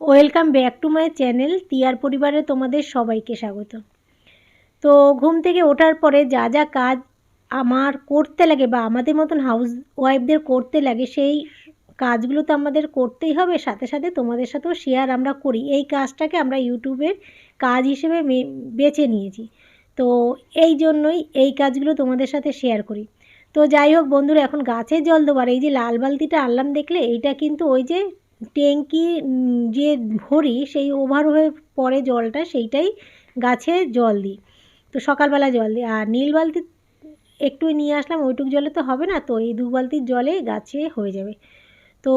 Welcome back to my channel তিয়ার পরিবারে তোমাদের সবাইকে স্বাগত। তো ঘুম থেকে ওঠার পরে যা যা কাজ আমার করতে লাগে বা আমাদের মতন হাউস ওয়াইফদের করতে লাগে, সেই কাজগুলো তো আমাদের করতেই হবে। সাথে সাথে তোমাদের সাথেও শেয়ার আমরা করি। এই কাজটাকে আমরা ইউটিউবের কাজ হিসেবে বেছে নিয়েছি। তো এই জন্যই এই কাজগুলো তোমাদের সাথে শেয়ার করি। তো যাই হোক বন্ধুরা, এখন গাছে জল দেবার এই যে লাল বালতিটা আনলাম দেখলে, এইটা কিন্তু ওই যে ট্যাঙ্কি যে ভরি সেই ওভার হয়ে পড়ে জলটা, সেইটাই গাছে জল দিই। তো সকালবেলা জল দিই। আর নীল বালতি একটু নিয়ে আসলাম, ওইটুক জলে তো হবে না, তো এই দু বালতির জলে গাছে হয়ে যাবে। তো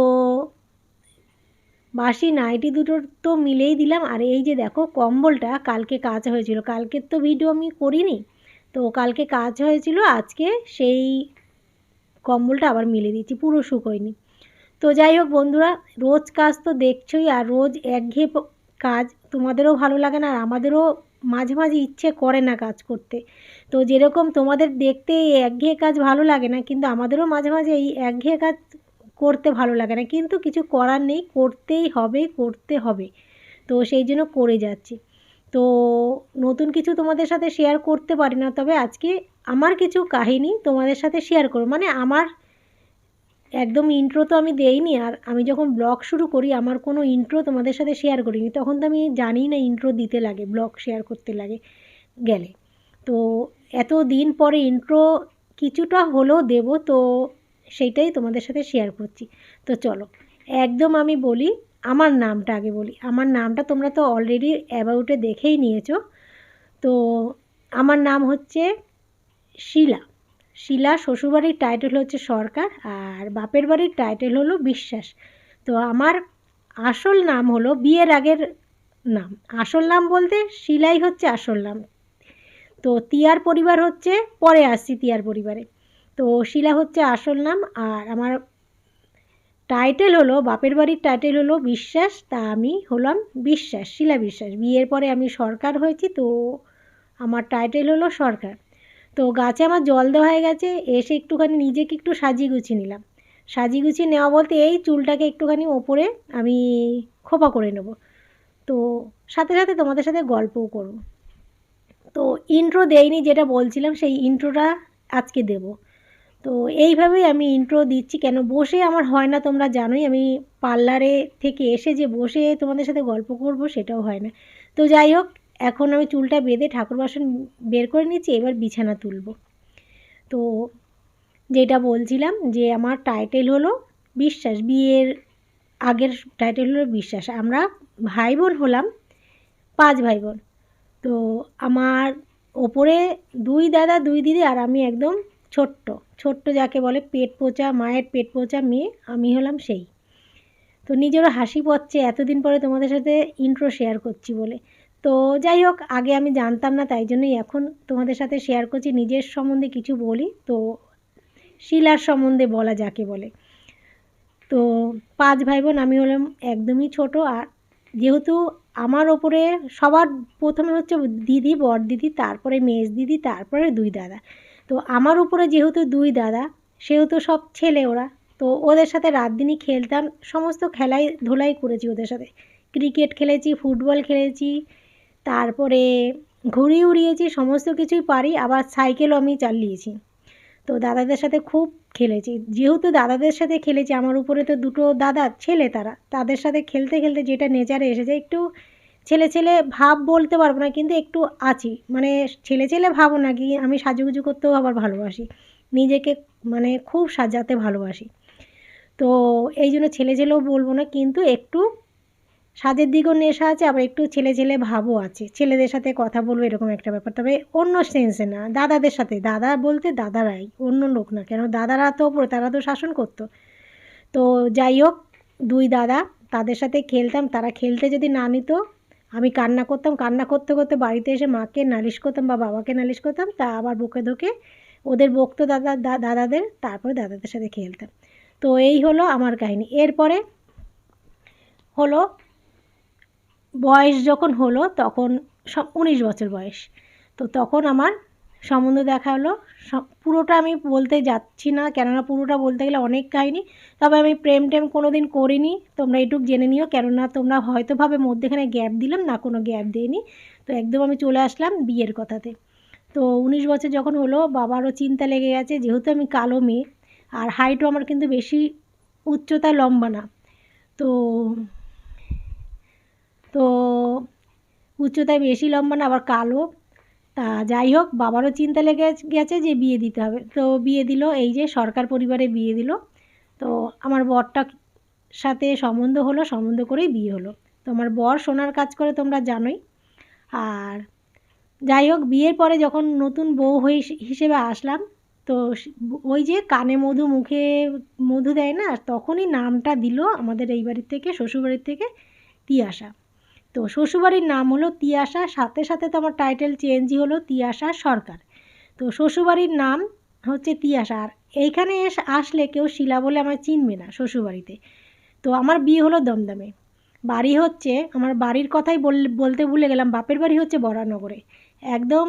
বাসি নাইটি দুটোর তো মিলেই দিলাম। আর এই যে দেখো, কম্বলটা কালকে কাজ হয়েছিল। কালকের তো ভিডিও আমি করিনি। তো কালকে কাজ হয়েছিল, আজকে সেই কম্বলটা আবার মিলে দিচ্ছি পুরো শুকোয়নি। তো যাই হোক বন্ধুরা, রোজ কাজ তো দেখছোই আর রোজ একঘেয়ে কাজ তোমাদেরও ভালো লাগে না আর আমাদেরও মাঝে মাঝে ইচ্ছে করে না কাজ করতে। তো যেরকম তোমাদের দেখতে এই একঘেয়ে কাজ ভালো লাগে না, কিন্তু আমাদেরও মাঝে মাঝে এই একঘেয়ে কাজ করতে ভালো লাগে না। কিন্তু কিছু করার নেই, করতেই হবে, করতে হবে। তো সেই জন্য করে যাচ্ছি। তো নতুন কিছু তোমাদের সাথে শেয়ার করতে পারি না, তবে আজকে আমার কিছু কাহিনী তোমাদের সাথে শেয়ার করো মানে আমার একদম ইন্ট্রো তো আমি দেইনি, আর আমি যখন ব্লগ শুরু করি, আমার কোনো ইন্ট্রো তোমাদের সাথে শেয়ার করিনি। তখন তো আমি জানি না ইন্ট্রো দিতে লাগে ব্লগ শেয়ার করতে লাগে গেলে। তো এত দিন পরে ইন্ট্রো কিছুটা হলেও দেব, তো সেইটাই তোমাদের সাথে শেয়ার করছি। তো চলো, একদম আমি বলি, আমার নামটা আগে বলি। আমার নামটা তোমরা তো অলরেডি অ্যাবাউটে দেখেই নিয়েছো। তো আমার নাম হচ্ছে শিলা। শিলা শ্বশুরবাড়ির টাইটেল হচ্ছে সরকার আর বাপের বাড়ির টাইটেল হলো বিশ্বাস। তো আমার আসল নাম হলো বিয়ের আগের নাম। আসল নাম বলতে শিলাই হচ্ছে আসল নাম। তো তিয়ার পরিবার হচ্ছে, পরে আসছি তিয়ার পরিবারে। তো শিলা হচ্ছে আসল নাম আর আমার টাইটেল হলো, বাপের বাড়ির টাইটেল হলো বিশ্বাস, তা আমি হলাম বিশ্বাস, শিলা বিশ্বাস। বিয়ের পরে আমি সরকার হয়েছি, তো আমার টাইটেল হলো সরকার। তো গাছে আমার জল দেওয়া হয়ে গেছে, এসে একটুখানি নিজেকে একটু সাজিয়ে গুছিয়ে নিলাম। সাজিয়ে গুছিয়ে নেওয়া বলতে এই চুলটাকে একটুখানি ওপরে আমি খোপা করে নেব। তো সাথে সাথে তোমাদের সাথে গল্পও করব। তো ইন্ট্রো দেয়নি যেটা বলছিলাম, সেই ইন্ট্রোটা আজকে দেব। তো এইভাবেই আমি ইন্ট্রো দিচ্ছি, কেন বসে আমার হয় না তোমরা জানোই, আমি পার্লারে থেকে এসে যে বসে তোমাদের সাথে গল্প করব সেটাও হয় না। তো যাই হোক এখন আমি চুলটা বেঁধে ঠাকুর বাসন বের করে নিচ্ছি এবার বিছানা তুলব। তো যেটা বলছিলাম যে আমার টাইটেল হলো বিশ্বাস, বিয়ের আগের টাইটেল হলো বিশ্বাস। আমরা ভাই বোন হলাম, পাঁচ ভাই বোন তো আমার ওপরে দুই দাদা, দুই দিদি আর আমি একদম ছোট্ট। ছোট্ট যাকে বলে পেট পোচা, মায়ের পেট পোচা মেয়ে, আমি হলাম সেই। তো নিজেরও হাসি পাচ্ছে এতদিন পরে তোমাদের সাথে ইন্ট্রো শেয়ার করছি বলে। তো যাই হোক, আগে আমি জানতাম না, তাই জন্যই এখন তোমাদের সাথে শেয়ার করছি। নিজের সম্বন্ধে কিছু বলি, তো শিলার সম্বন্ধে বলা যাকে বলে। তো পাঁচ ভাই বোন আমি হলাম একদমই ছোট, আর যেহেতু আমার ওপরে সবার প্রথমে হচ্ছে দিদি বর দিদি তারপরে মেজ দিদি তারপরে দুই দাদা। তো আমার উপরে যেহেতু দুই দাদা, সেহেতু সব ছেলে ওরা। তো ওদের সাথে রাত দিনই খেলতাম, সমস্ত খেলাই ধুলাই করেছি ওদের সাথে। ক্রিকেট খেলেছি, ফুটবল খেলেছি তারপরে ঘুড়ি উড়িয়েছি সমস্ত কিছুই পারি, আবার সাইকেলও আমি চালিয়েছি। তো দাদাদের সাথে খুব খেলেছি। যেহেতু দাদাদের সাথে খেলেছি, আমার উপরে তো দুটো দাদা, ছেলে তারা, তাদের সাথে খেলতে খেলতে যেটা নেচারে এসেছে, একটু ছেলে ছেলে ভাব বলতে পারব না, কিন্তু একটু আছি। মানে ছেলে ছেলে ভাবো না কি আমি সাজুগুজু করতেও আবার ভালোবাসি। নিজেকে মানে খুব সাজাতে ভালোবাসি। তো এই জন্য ছেলে ছেলেও বলব না, কিন্তু একটু সাজের দিকেও নেশা আছে, আবার একটু ছেলে ছেলে ভাবও আছে। ছেলেদের সাথে কথা বলব এরকম একটা ব্যাপার। তবে অন্য সেন্সে না, দাদাদের সাথে। দাদা বলতে দাদারাই, অন্য লোক না। কেন? দাদারা তো ওপরে তারা তো শাসন করতো। তো যাই হোক, দুই দাদা, তাদের সাথে খেলতাম। তারা খেলতে যদি না নিত, আমি কান্না করতাম। কান্না করতে করতে বাড়িতে এসে মাকে নালিশ করতাম বা বাবাকে নালিশ করতাম। তা আবার বুকে ধোকে ওদের বকতো দাদা দাদাদের, তারপরে দাদাদের সাথে খেলতাম। তো এই হলো আমার কাহিনী। এরপরে হলো বয়স যখন হলো তখন উনিশ বছর বয়স। তো তখন আমার সম্বন্ধ দেখা হলো। পুরোটা আমি বলতে যাচ্ছি না, কেননা পুরোটা বলতে গেলে অনেক কাহিনি। তবে আমি প্রেম টেম কোনো দিন করিনি। তোমরা এটুক জেনে নিও, কেননা তোমরা হয়তো ভাবে মধ্যেখানে গ্যাপ দিলাম, না কোনো গ্যাপ দিইনি। তো একদম আমি চলে আসলাম বিয়ের কথাতে। তো উনিশ বছর যখন হলো, বাবারও চিন্তা লেগে গেছে, যেহেতু আমি কালো মেয়ে, আর হাইটও আমার কিন্তু বেশি, উচ্চতা লম্বা না। তো তো উচ্চতায় বেশি লম্বা না, আবার কালো। তা যাই হোক, বাবারও চিন্তা লেগে গেছে যে বিয়ে দিতে হবে। তো বিয়ে দিল, এই যে সরকার পরিবারে বিয়ে দিল। তো আমার বরটা সাথে সম্বন্ধ হলো, সম্বন্ধ করেই বিয়ে হলো। তো আমার বর সোনার কাজ করে তোমরা জানোই। আর যাই হোক, বিয়ের পরে যখন নতুন বউ হয়ে হিসেবে আসলাম, তো ওই যে কানে মধু, মুখে মধু দেয় না, তখনই নামটা দিল আমাদের এই বাড়ির থেকে, শ্বশুরবাড়ির থেকে তিয়াশা। তো শ্বশুরবাড়ির নাম হলো তিয়াশা, সাথে সাথে তো আমার টাইটেল চেঞ্জই হলো তিয়াশা সরকার। তো শ্বশুরবাড়ির নাম হচ্ছে তিয়াশা, আর এইখানে এসে, আসলে কেউ শিলা বলে আমার চিনবে না শ্বশুরবাড়িতে। তো আমার বিয়ে হলো দমদমে। বাড়ি হচ্ছে, আমার বাড়ির কথাই বলতে ভুলে গেলাম, বাপের বাড়ি হচ্ছে বরানগরে। একদম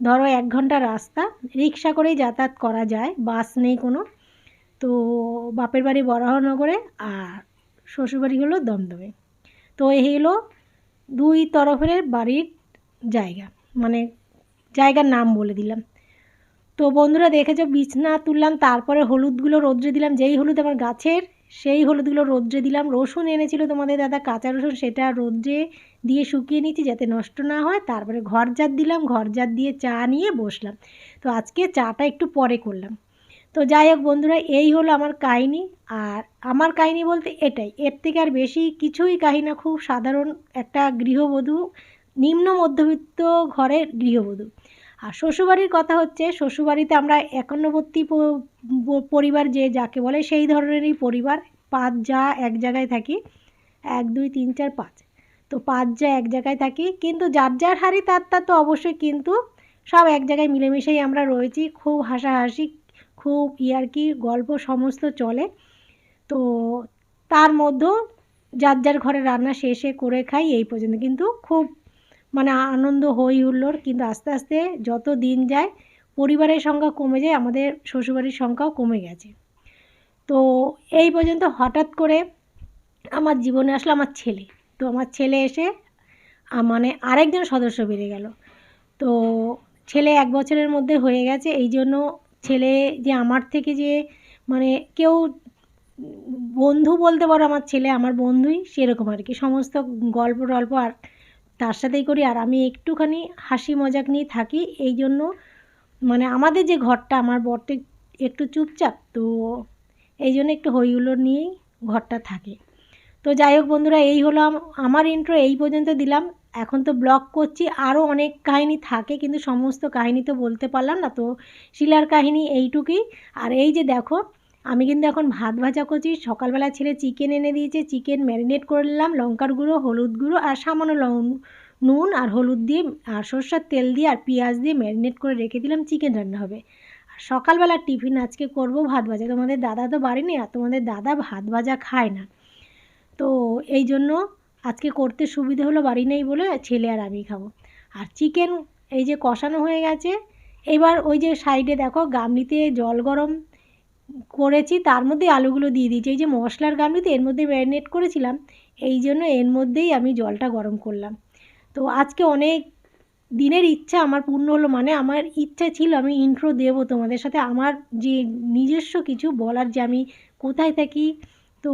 ধরো এক ঘণ্টা রাস্তা, রিক্সা করেই যাতায়াত করা যায়, বাস নেই কোনো। তো বাপের বাড়ি বরাহনগরে আর শ্বশুরবাড়ি হলো দমদমে। তো এই হলো দুই তরফের বাড়ির জায়গা মানে জায়গার নাম বলে দিলাম। তো বন্ধুরা দেখেছ বিছনা তুললাম, তারপরে হলুদগুলো রোদ্রে দিলাম। যেই হলুদ আমার গাছের, সেই হলুদগুলো রোদ্রে দিলাম। রসুন এনেছিল তোমাদের দাদা, কাঁচা রসুন সেটা রোদ্রে দিয়ে শুকিয়ে নিচ্ছি যাতে নষ্ট না হয়। তারপরে ঘর জাত দিলাম ঘর জাত দিয়ে চা নিয়ে বসলাম। তো আজকে চাটা একটু পরে করলাম। তো যাই হোক বন্ধুরা, এই হলো আমার কাহিনি। আর আমার কাহিনি বলতে এটাই, এর থেকে আর বেশি কিছুই কাহিনা খুব সাধারণ একটা গৃহবধূ, নিম্ন মধ্যবিত্ত ঘরের গৃহবধূ। আর শ্বশুরবাড়ির কথা হচ্ছে, শ্বশুরবাড়িতে আমরা একান্নবর্তী পরিবার যে যাকে বলে সেই ধরনেরই পরিবার। পাঁচ যা এক জায়গায় থাকি, এক, দুই, তিন, চার, পাঁচ। তো পাঁচ যা এক জায়গায় থাকি, কিন্তু যার যার হারি তার তার তো অবশ্যই, কিন্তু সব এক জায়গায় মিলেমিশেই আমরা রয়েছি। খুব হাসাহাসি খুব ইয়ার্কি গল্প সমস্ত চলে। তো তার মধ্যেও যার যার ঘরে রান্না শেষে করে খাই এই পর্যন্ত। কিন্তু খুব মানে আনন্দ হই হুল্লোড় কিন্তু আস্তে আস্তে যত দিন যায়, পরিবারের সংখ্যা কমে যায়, আমাদের শ্বশুরবাড়ির সংখ্যাও কমে গেছে। তো এই পর্যন্ত হঠাৎ করে আমার জীবনে আসলো আমার ছেলে। তো আমার ছেলে এসে মানে আরেকজন সদস্য বেড়ে গেল। তো ছেলে এক বছরের মধ্যে হয়ে গেছে। এই জন্য ছেলে যে আমার থেকে যে মানে কেউ বন্ধু বলতে পারো আমার ছেলে, আমার বন্ধুই সেরকম আর কি। সমস্ত গল্প টল্প আর তার সাথেই করি। আর আমি একটুখানি হাসি মজাক নিয়ে থাকি। এই জন্য মানে আমাদের যে ঘরটা, আমার বরটা একটু চুপচাপ, তো এই জন্য একটু হইহুল্লোড় নিয়েই ঘরটা থাকে। তো যাই হোক বন্ধুরা, এই হলো আমার ইন্ট্রো এই পর্যন্ত দিলাম। এখন তো ব্লগ করছি আরও অনেক কাহিনী থাকে, কিন্তু সমস্ত কাহিনী তো বলতে পারলাম না, তো শিলার কাহিনী এইটুকুই। আর এই যে দেখো, আমি কিন্তু এখন ভাত ভাজা করছি, সকালবেলা ছেলে চিকেন এনে দিয়েছে চিকেন ম্যারিনেট করে নিলাম, লঙ্কার গুঁড়ো, হলুদ গুঁড়ো, আর সামান্য নুন আর হলুদ দিয়ে, আর সর্ষার তেল দিয়ে আর পেঁয়াজ দিয়ে ম্যারিনেট করে রেখে দিলাম চিকেন রান্না হবে। আর সকালবেলা টিফিন আজকে করব ভাত ভাজা, তোমাদের দাদা তো বাড়ি নেই আর তোমাদের দাদা ভাত ভাজা খায় না। তো এই জন্য আজকে করতে সুবিধে হলো বাড়ি নেই বলে ছেলে আর আমি খাব। আর চিকেন এই যে কষানো হয়ে গেছে, এবার ওই যে সাইডে দেখো গামলিতে জল গরম করেছি, তার মধ্যে আলুগুলো দিয়ে দিয়েছি। এই যে মশলার গামলিতে এর মধ্যে ম্যারিনেট করেছিলাম, এই জন্য এর মধ্যেই আমি জলটা গরম করলাম। তো আজকে অনেক দিনের ইচ্ছা আমার পূর্ণ হলো মানে আমার ইচ্ছা ছিল আমি ইন্ট্রো দেবো তোমাদের সাথে। আমার যে নিজস্ব কিছু বলার যে আমি কোথায় থাকি, তো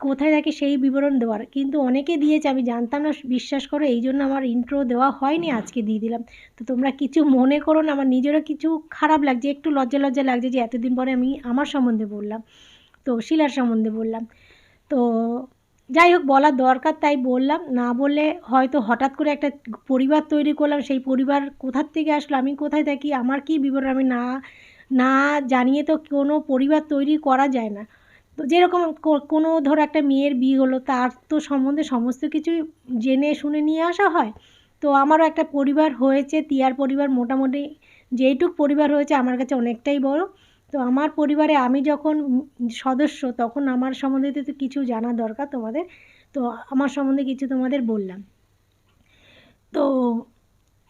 কোথায় থাকে সেই বিবরণ দেওয়ার। কিন্তু অনেকে দিয়েছে, আমি জানতাম না, বিশ্বাস করো, এই জন্য আমার ইন্ট্রো দেওয়া হয়নি, আজকে দিয়ে দিলাম। তো তোমরা কিছু মনে করো না, আমার নিজেরও কিছু খারাপ লাগছে, একটু লজ্জা লজ্জা লাগছে যে এতদিন পরে আমি আমার সম্বন্ধে বললাম, তো শিলার সম্বন্ধে বললাম। তো যাই হোক বলার দরকার, তাই বললাম। না বলে হয়তো হঠাৎ করে একটা পরিবার তৈরি করলাম, সেই পরিবার কোথার থেকে আসলো, আমি কোথায় থাকি, আমার কি বিবরণ, আমি না না জানিয়ে তো কোনো পরিবার তৈরি করা যায় না। তো যেরকম কোনো ধরো একটা মেয়ের বিয়ে হলো, তার তো সম্বন্ধে সমস্ত কিছুই জেনে শুনে নিয়ে আসা হয়। তো আমারও একটা পরিবার হয়েছে, তিয়ার পরিবার মোটামুটি যেইটুক পরিবার হয়েছে আমার কাছে অনেকটাই বড়। তো আমার পরিবারে আমি যখন সদস্য, তখন আমার সম্বন্ধে তো কিছু জানা দরকার তোমাদের। তো আমার সম্বন্ধে কিছু তোমাদের বললাম। তো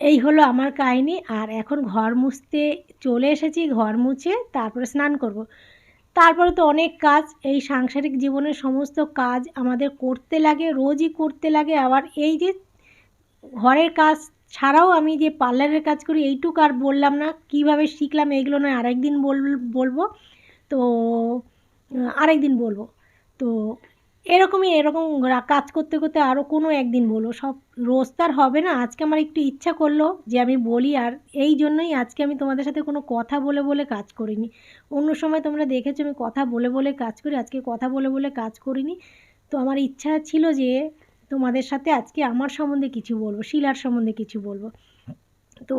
এই হলো আমার কাহিনী, আর এখন ঘর মুছতে চলে এসেছি, ঘর মুছে তারপরে স্নান করব। তারপরে তো অনেক কাজ, এই সাংসারিক জীবনের সমস্ত কাজ আমাদের করতে লাগে, রোজই করতে লাগে। আবার এই যে ঘরের কাজ ছাড়াও আমি যে পার্লারের কাজ করি, এইটুকু আর বললাম না, কীভাবে শিখলাম এইগুলো নয়, আরেকদিন বল, বলব। তো আরেকদিন বলব। তো এরকমই, এরকম কাজ করতে করতে আরও কোনো একদিন বলব সব রোজ তার হবে না। আজকে আমার একটু ইচ্ছা করল যে আমি বলি আর এই জন্যই আজকে আমি তোমাদের সাথে কোনো কথা বলে বলে কাজ করিনি। অন্য সময় তোমরা দেখেছ আমি কথা বলে বলে কাজ করি, আজকে কথা বলে বলে কাজ করিনি। তো আমার ইচ্ছা ছিল যে তোমাদের সাথে আজকে আমার সম্বন্ধে কিছু বলব, শিলার সম্বন্ধে কিছু বলব। তো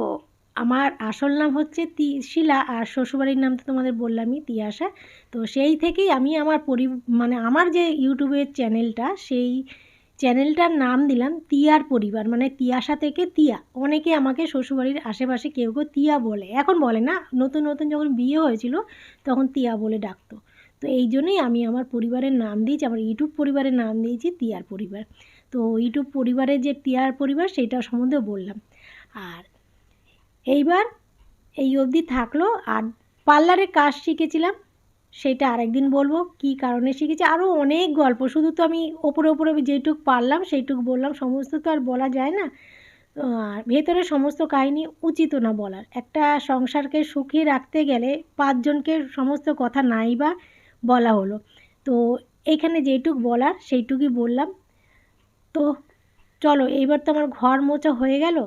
আমার আসল নাম হচ্ছে তি, শিলা আর শ্বশুরবাড়ির নাম তো তোমাদের বললামই, তিয়াশা। তো সেই থেকেই আমি আমার পরি মানে আমার যে ইউটিউবের চ্যানেলটা, সেই চ্যানেলটার নাম দিলাম তিয়ার পরিবার মানে তিয়াশা থেকে তিয়া। অনেকে আমাকে শ্বশুরবাড়ির আশেপাশে কেউ কেউ তিয়া বলে। এখন বলে না, নতুন নতুন যখন বিয়ে হয়েছিল, তখন তিয়া বলে ডাকতো। তো এই জন্যই আমি আমার পরিবারের নাম দিয়েছি, আমার ইউটিউব পরিবারের নাম দিয়েছি তিয়ার পরিবার। তো ইউটিউব পরিবারের যে তিয়ার পরিবার, সেটা সম্বন্ধে বললাম। আর এইবার এই অবধি থাকল আর পার্লারে কাজ শিখেছিলাম, সেটা আরেকদিন বলব কি কারণে শিখেছি। আরও অনেক গল্প, শুধু তো আমি ওপরে ওপরে যেটুক পারলাম সেইটুকু বললাম, সমস্ত তো আর বলা যায় না। আর ভেতরে সমস্ত কাহিনী উচিত না বলার। একটা সংসারকে সুখী রাখতে গেলে পাঁচজনকে সমস্ত কথা নাই বা বলা হলো। তো এখানে যেটুক বলার সেইটুকুই বললাম। তো চলো, এইবার তো আমার ঘর মোছা হয়ে গেল।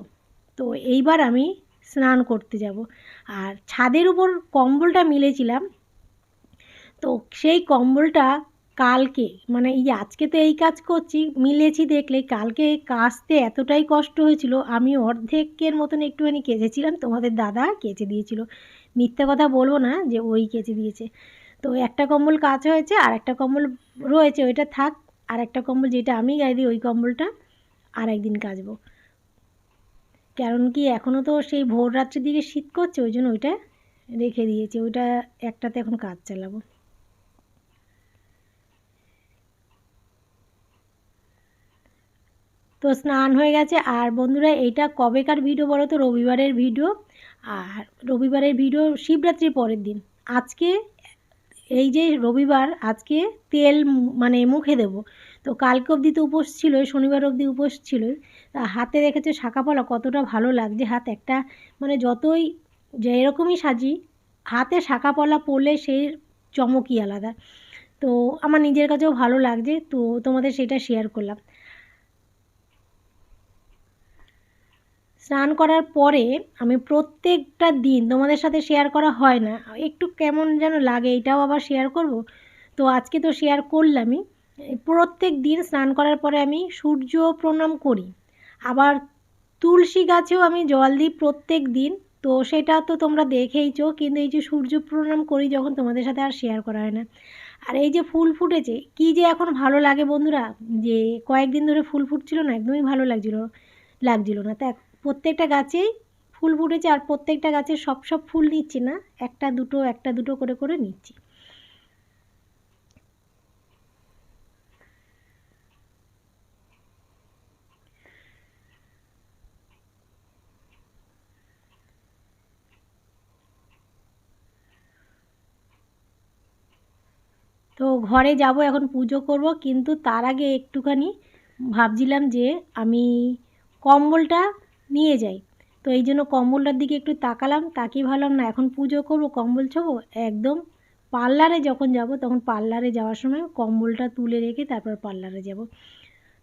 তো এইবার আমি স্নান করতে যাব। আর ছাদের উপর কম্বলটা মিলেছিলাম। তো সেই কম্বলটা কালকে মানে এই আজকে তো এই কাজ করছি, মিলেছি দেখলে কালকে কাচতে এতটাই কষ্ট হয়েছিল, আমি অর্ধেকের মতন একটুখানি কেচেছিলাম, তোমাদের দাদা কেচে দিয়েছিল। মিথ্যা কথা বলব না যে ওই কেচে দিয়েছে। তো একটা কম্বল কাজ হয়েছে, আর একটা কম্বল রয়েছে, ওইটা থাক, আর একটা কম্বল যেটা আমি গায়ে দিই, ওই কম্বলটা আর একদিন কাচবো। কারণ কি এখনও তো সেই ভোর রাত্রির দিকে শীত করছে, ওই জন্য ওইটা রেখে দিয়েছি, ওইটা একটাতে এখন কাজ চালাবো। তো স্নান হয়ে গেছে, আর বন্ধুরা এইটা কবেকার ভিডিও বলো তো, রবিবারের ভিডিও, আর রবিবারের ভিডিও শিবরাত্রির পরের দিন। আজকে, এই যে রবিবার, আজকে তেল মানে মুখে দেব। তো কালকে অবধি তো উপোস ছিল শনিবার অবধি উপোস ছিল তা হাতে দেখেছে শাঁখাপলা কতটা ভালো লাগছে হাত? একটা মানে যতই যে এরকমই সাজি, হাতে শাঁখাপলা পরলে সেই চমকই আলাদা। তো আমার নিজের কাছেও ভালো লাগছে, তো তোমাদের সেটা শেয়ার করলাম। স্নান করার পরে আমি প্রত্যেকটা দিন, তোমাদের সাথে শেয়ার করা হয় না, একটু কেমন যেন লাগে, এটাও আবার শেয়ার করব? তো আজকে তো শেয়ার করলামই। প্রত্যেক দিন স্নান করার পরে আমি সূর্য প্রণাম করি। আবার তুলসী গাছেও আমি জল দিই প্রত্যেক দিন। তো সেটা তো তোমরা দেখেইছো, কিন্তু এই যে সূর্য প্রণাম করি যখন তোমাদের সাথে আর শেয়ার করা হয় না। আর এই যে ফুল ফুটেছে, কি যে এখন ভালো লাগে বন্ধুরা? যে কয়েকদিন ধরে ফুল ফুটছিল না, একদমই ভালো লাগছিল লাগছিল না। তা প্রত্যেকটা গাছেই ফুল ফুটেছে আর প্রত্যেকটা গাছে সব সব ফুল নিচ্ছি না, একটা দুটো একটা দুটো করে করে নিচ্ছি। তো ঘরে যাব, এখন পুজো করব, কিন্তু তার আগে একটুখানি ভাবছিলাম যে আমি কম্বলটা নিয়ে যাই। তো এই জন্য কম্বলটার দিকে একটু তাকালাম, তাকিয়ে ভাবলাম, না, এখন পুজো করব, কম্বল ছোবো? একদম পার্লারে যখন যাব, তখন পার্লারে যাওয়ার সময় কম্বলটা তুলে রেখে তারপর পার্লারে যাব।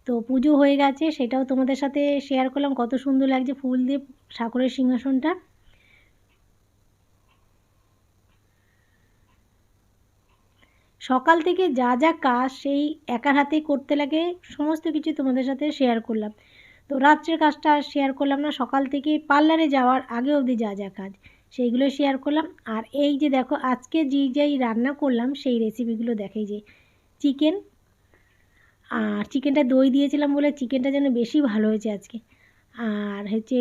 তো পুজো হয়ে গেছে, সেটাও তোমাদের সাথে শেয়ার করলাম, কত সুন্দর লাগছে ফুল দিয়ে ঠাকুরের সিংহাসনটা। সকাল থেকে যা যা কাজ সেই একার হাতেই করতে লাগে, সমস্ত কিছু তোমাদের সাথে শেয়ার করলাম। তো রাত্রের কাজটা শেয়ার করলাম না, সকাল থেকে পার্লারে যাওয়ার আগে অবধি যা যা কাজ, সেইগুলো শেয়ার করলাম। আর এই যে দেখো, আজকে যে যেই রান্না করলাম, সেই রেসিপিগুলো দেখাই যে চিকেন আর চিকেনটা দই দিয়েছিলাম বলে চিকেনটা যেন বেশি ভালো হয়েছে আজকে। আর হচ্ছে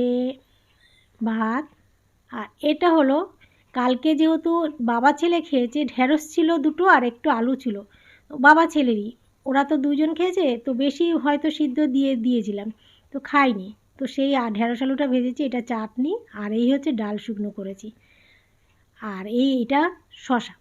ভাত, আর এটা হলো কালকে যেহেতু বাবা ছেলে খেয়েছে, ঢেঁড়স ছিল দুটো আর একটু আলু ছিল। বাবা ছেলেরই। ওরা তো দুজন খেয়েছে, তো বেশি হয়তো সিদ্ধ দিয়ে দিয়েছিলাম, তো খাইনি। তো সেই ঢেঁড়স আলুটা ভেজেছি, এটা চাটনি, আর এই হচ্ছে ডাল শুকনো করেছি। আর এই, এটা শশা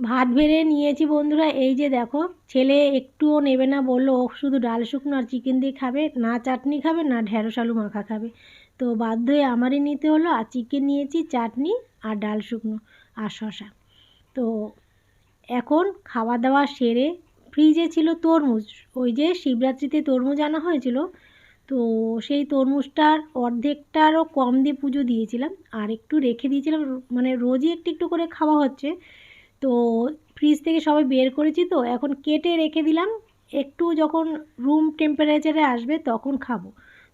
ভাত বেড়ে নিয়েছি বন্ধুরা, এই যে দেখো, ছেলে একটুও নেবে না, বলল শুধু ডাল শুকনো আর চিকেন দিয়ে খাবে, না চাটনি খাবে, না ঢেঁড়স আলু মাখা খাবে। তো বাধ্য হয়ে আমারই নিতে হলো, আর চিকেন নিয়েছি, চাটনি আর ডাল শুকনো আর শশা তো এখন খাওয়া দাওয়া সেরে ফ্রিজে ছিল তরমুজ, ওই যে শিবরাত্রিতে তরমুজ আনা হয়েছিল, তো সেই তরমুজটার অর্ধেকটারও কম দিয়ে পুজো দিয়েছিলাম, আর একটু রেখে দিয়েছিলাম মানে রোজই একটু একটু করে খাওয়া হচ্ছে। তো ফ্রিজ থেকে সবাই বের করেছি তো, এখন কেটে রেখে দিলাম। একটু যখন রুম টেম্পারেচারে আসবে তখন খাব।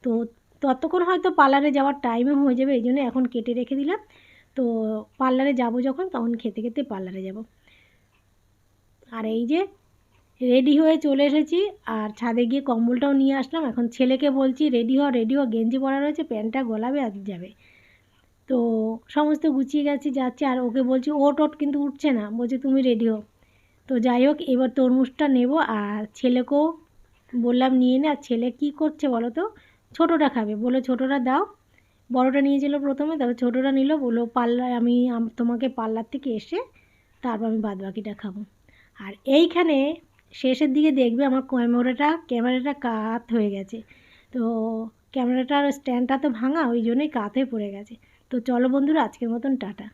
তো ততক্ষণ হয়তো পার্লারে যাওয়ার টাইমও হয়ে যাবে, এই জন্য এখন কেটে রেখে দিলাম। তো পার্লারে যাব যখন, তখন খেতে খেতে পার্লারে যাব। আর এই যে রেডি হয়ে চলে এসেছি, আর ছাদে গিয়ে কম্বলটাও নিয়ে আসলাম। এখন ছেলেকে বলছি রেডি হ রেডি হ, গেঞ্জি পরা রয়েছে, প্যান্টটা গলাবে আর যাবে। তো সমস্ত গুছিয়ে গেছি, যাচ্ছে আর ওকে বলছি ওট ওট কিন্তু উঠছে না। বলছে, তুমি রেডি হও। তো যাই হোক, এবার তরমুজটা নেব আর ছেলেকেও বললাম, নিয়ে নে। ছেলে কী করছে বলো তো? ছোটোটা খাবে। বলে ছোটোটা দাও। বড়োটা নিয়েছিল প্রথমে, তারপর ছোটোটা নিল, বলল পার্লার আমি তোমাকে পার্লার থেকে এসে তারপর আমি বাদ বাকিটা খাব। আর এইখানে শেষের দিকে দেখবে আমার ক্যামেরাটা ক্যামেরাটা কাত হয়ে গেছে। তো ক্যামেরাটার স্ট্যান্ডটা তো ভাঙা, ওই জন্যই কাত হয়ে পড়ে গেছে। তো চলো বন্ধুরা আজকের মতন টাটা।